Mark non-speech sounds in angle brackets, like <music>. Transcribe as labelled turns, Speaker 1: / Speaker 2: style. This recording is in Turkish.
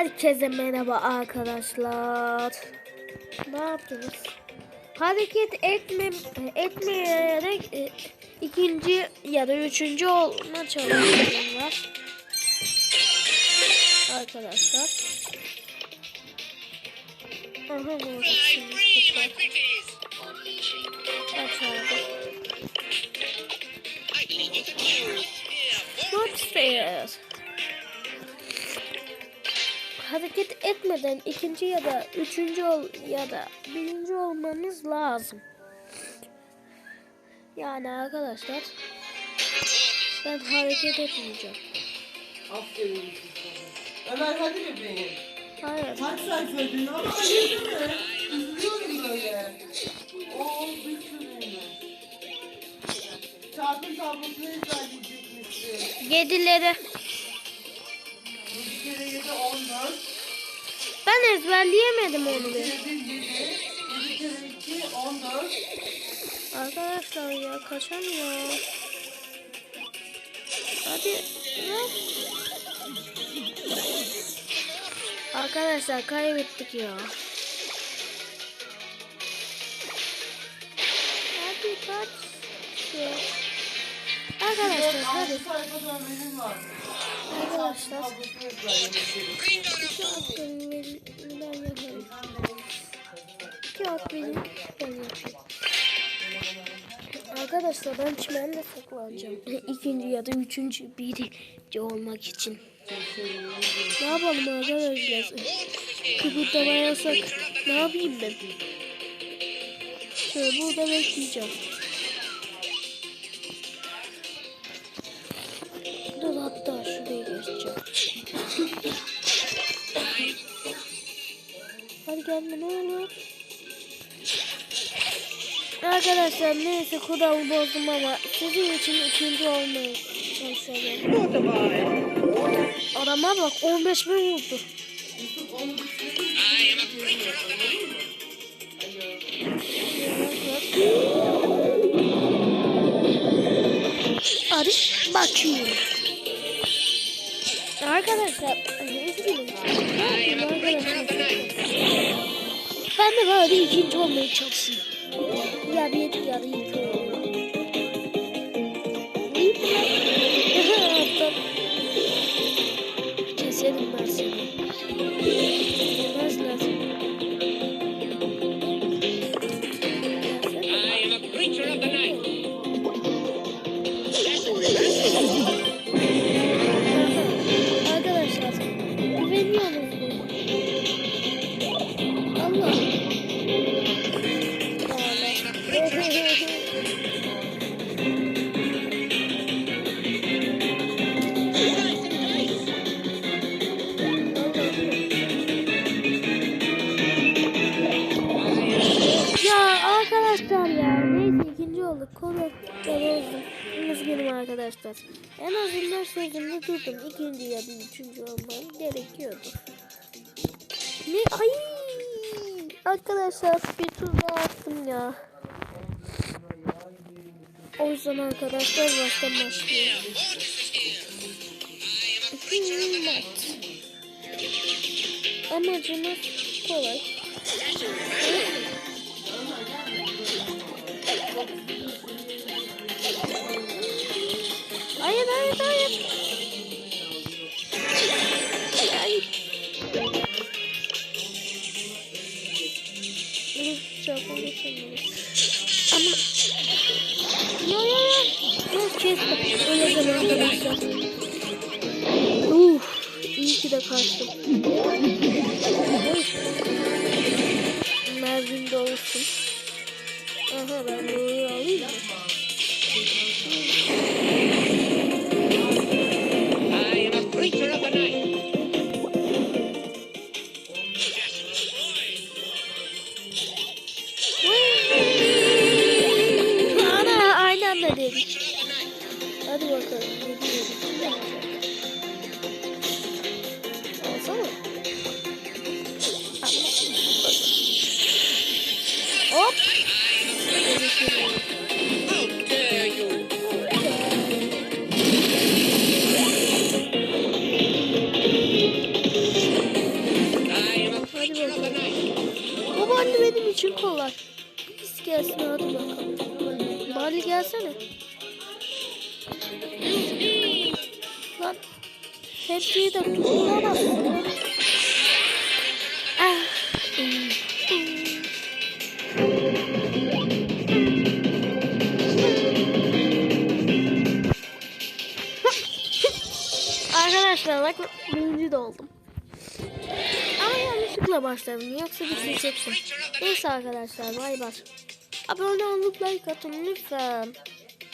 Speaker 1: Herkese merhaba arkadaşlar. Ne yaptınız? Hareket etme, etmeyerek e, ikinci ya da üçüncü olma çalışıyorum var. Arkadaşlar. Aha bu şimdi süper. Aşağıda. Monsters. Hareket etmeden ikinci ya da üçüncü ol ya da birinci olmanız lazım. Yani arkadaşlar ben hareket etmeyeceğim.
Speaker 2: Aferin. Ömer hadi bebeğim.
Speaker 1: Hayır.
Speaker 2: Kaç sayfa ödün ama hayır mi? Üzülüyorum böyle. Oo bir sürü. Çarpım tablosunu ezberleyecekmişsin.
Speaker 1: Yedileri ben ezberleyemedim onu. Arkadaşlar ya kaçamıyor. Hadi. Arkadaşlar kaybettik ya. Hadi kaç. Ya. Arkadaşlar hadi. Arkadaşlar. At benim ben yapayım. Arkadaşlar ben çimende saklanacağım. <laughs> İkinci ya da üçüncü birinci olmak için. Ne yapalım arkadaşlar? Kıpırdama yasak. Ne yapayım ben? Şöyle burada bekleyeceğim. Arkadaşlar neyse kuralı bozdum ama sizin için ikinci olmayı çalışıyorum. Adama bak 15 bin vurdu. Hadi bakayım. Arkadaşlar. Ben de böyle ikinci olmaya çalışayım. Ya bir ya da iki. İkinci olduk konu olsun. Üzgünüm arkadaşlar. En azından sözümde durdum. İkinci ya da üçüncü olmam gerekiyordu. Ne? Ay! Arkadaşlar bir tur daha attım ya. O yüzden arkadaşlar baştan başlıyor. Hmm, mat. Amacımız kolay. Hayır hayır hayır. Hayır. Geçemedim. Ama yo yo yo. Yok kestim. Öyle zaman arkadaşlar. Uf, iyi ki de kaçtım. Mervin de olsun. Aha ben doğru alayım mı? Ana aynı
Speaker 3: Babaanne benim
Speaker 1: için kolay. Biz gelsin hadi bakalım. Bari gelsene. Lan de tutunamazsın. Bak birinci de oldum. Ama yanlışlıkla başladım. Yoksa bitirecektim. Neyse arkadaşlar bay bay. Abone olup like atın lütfen.